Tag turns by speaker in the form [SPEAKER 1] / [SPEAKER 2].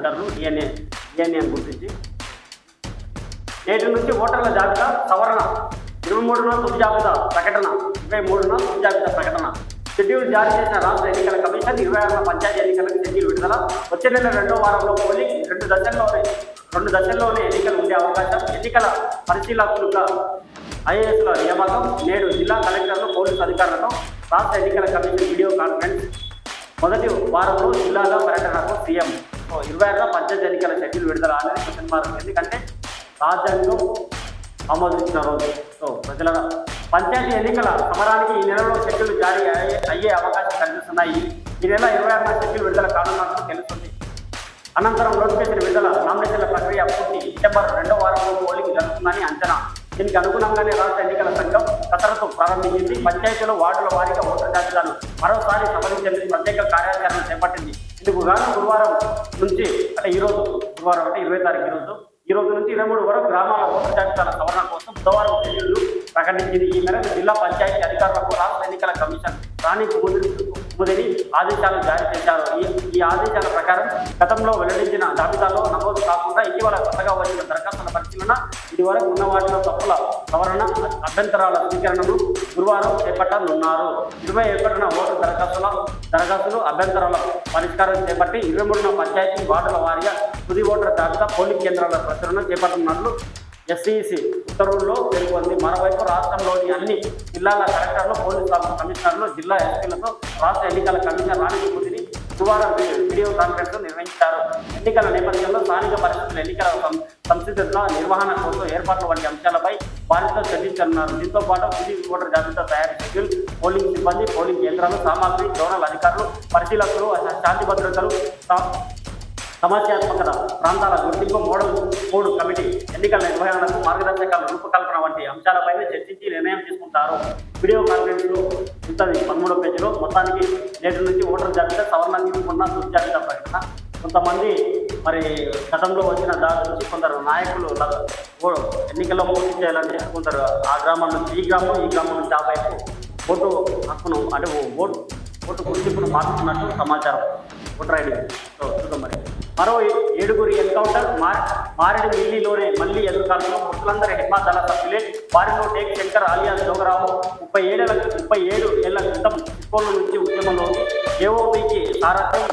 [SPEAKER 1] అంటారు DNA DNA గుర్తించి. నేటి నుంచి ఓటర్ల జాబితా సవరణ. ఇరవై మూడున తుది జాబితా ప్రకటన ఇరవై మూడున తుది జాబితా ప్రకటన. షెడ్యూల్ జారీ చేసిన రాష్ట్ర ఎన్నికల కమిషన్ ఇరవై ఆరున పంచాయతీ ఎన్నికలకు షెడ్యూల్ విడుదల. వచ్చే నెల రెండో వారంలో పోలింగ్ రెండు దశల్లోనే రెండు దశల్లోనే ఎన్నికలు ఉండే అవకాశం ఎన్నికల పరిశీలకులుగా ఐఏఎస్ల నియామకం నేడు జిల్లా కలెక్టర్లు పోలీసు అధికారులతో రాష్ట్ర ఎన్నికల కమిషన్ వీడియో కాన్ఫరెన్స్. మొదటి వారంలో జిల్లాలో పర్యటనకు సీఎం ఇరవై ఆరున పంచాయతీ ఎన్నికల షెడ్యూల్ విడుదల అనేది క్వశ్చన్ మార్క్ ఎందుకంటే రాజ్యాంగం ఆమోదించిన రోజు. సో ప్రజల పంచాయతీ ఎన్నికల సమరానికి ఈ నెలలో షెడ్యూల్ జారీ అయ్యే అయ్యే అవకాశం కనిపిస్తున్నాయి. ఈ నెల ఇరవై ఆరున షెడ్యూల్ విడుదల కానున్నట్లు తెలుస్తుంది. అనంతరం నోటిఫికేషన్ విడుదల నామినేషన్ల ప్రక్రియ పూర్తి. డిసెంబర్ రెండో వారంలో పోలింగ్ జరుగుతుందని అంచనా. దీనికి అనుగుణంగానే రాష్ట్ర ఎన్నికల సంఘం కసరత్తు ప్రారంభించింది. పంచాయతీలో వార్డుల వారీగా ఓటర్ జాబితాను మరోసారి సవరించేందుకు ప్రత్యేక కార్యాచరణ చేపట్టింది. ఇందుకు గాను గురువారం నుంచి అంటే ఈ రోజు గురువారం అంటే ఇరవై తారీఖు ఈ రోజు ఈ రోజు నుంచి ఇరవై మూడు వరకు గ్రామాల ఓటర్ జాబితాల సవరణ కోసం బుధవారం షెడ్యూల్ ప్రకటించింది. ఈ మేరకు జిల్లా పంచాయతీ అధికారులకు రాష్ట్ర ఎన్నికల కమిషన్ రాణి కుముదిని ఆదేశాలు జారీ చేశారు. ఈ ఈ ఆదేశాల ప్రకారం గతంలో వెల్లడించిన జాబితాలో నమోదు కాకుండా ఇటీవల కొత్తగా వచ్చిన దరఖాస్తుల పరిశీలన ఇదివరకు ఉన్న వాటిలో తప్పుల సవరణ అభ్యంతరాల స్వీకరణను గురువారం చేపట్టనున్నారు. ఇరవై ఒకటిన ఓటు దరఖాస్తుల దరఖాస్తులు అభ్యంతరాల పరిష్కారం చేపట్టి ఇరవై మూడున పంచాయతీ వార్డుల వారీగా తుది ఓటర్ జాబితా పోలింగ్ కేంద్రాల ప్రచురణ చేపట్టనున్నట్లు ఎస్సీసీ ఉత్తర్వుల్లో పేర్కొంది. మరోవైపు రాష్ట్రంలోని అన్ని జిల్లాల కలెక్టర్లు పోలీసు కమిషనర్లు జిల్లా ఎస్పీలతో రాష్ట్ర ఎన్నికల కమిషనర్ రాణి కుదిరి గురువారం వీడియో కాన్ఫరెన్స్ నిర్వహించారు. ఎన్నికల నేపథ్యంలో స్థానిక పరిస్థితుల ఎన్నికల సంసిద్ధత నిర్వహణ కోసం ఏర్పాట్లు వంటి అంశాలపై వారితో చెల్లించనున్నారు దీంతో పాటు తుది ఓటర్ జాబితా తయారీ షెడ్యూల్ పోలింగ్ సిబ్బంది పోలింగ్ కేంద్రాలు సామాగ్రి జోనల్ అధికారులు పరిశీలకులు శాంతి భద్రతలు సా- సమస్యాత్మకత ప్రాంతాల గుర్తింపు మోడల్ కోడ్ కమిటీ ఎన్నికల నిర్వహణకు మార్గదర్శకాల రూపకల్పన వంటి అంశాలపైన చర్చించి నిర్ణయం తీసుకుంటారు. వీడియో కాన్ఫరెన్స్లో ఉంటుంది. పదమూడో పేజీలో మొత్తానికి నేటి నుంచి ఓటర్ జాబితా సవరణ తీసుకున్న జాబితా ప్రకటన. కొంతమంది మరి గతంలో వచ్చిన దాని నుంచి కొందరు నాయకులు ఓ- ఎన్నికల్లో పోటీ చేయాలంటే కొందరు ఆ గ్రామం నుంచి ఈ గ్రామం ఈ గ్రామం నుంచి ఆ వైపు ఓటు హక్కును అంటే ఓటు ఓటు గుర్తింపును మార్చుకున్నట్టు సమాచారం ఓటర్ ఐడి సో చూద్దాం మరి. మరో ఏడుగురు ఏడుగురి ఎన్కౌంటర్ మార్ మారేడు మిల్లీలోనే మళ్ళీ ఎదుర్కాలంలో ముట్లందరి హెడ్మా దళ సభ్యులే వారిలో టేక్ శంకర్ ఆలియా జోగరావు ముప్పై ఏళ్ళ ముప్పై ఏడు ఏళ్ళ క్రితం స్కూల్ నుంచి ఉద్యమంలో ఏఓబీకి సారథ్యం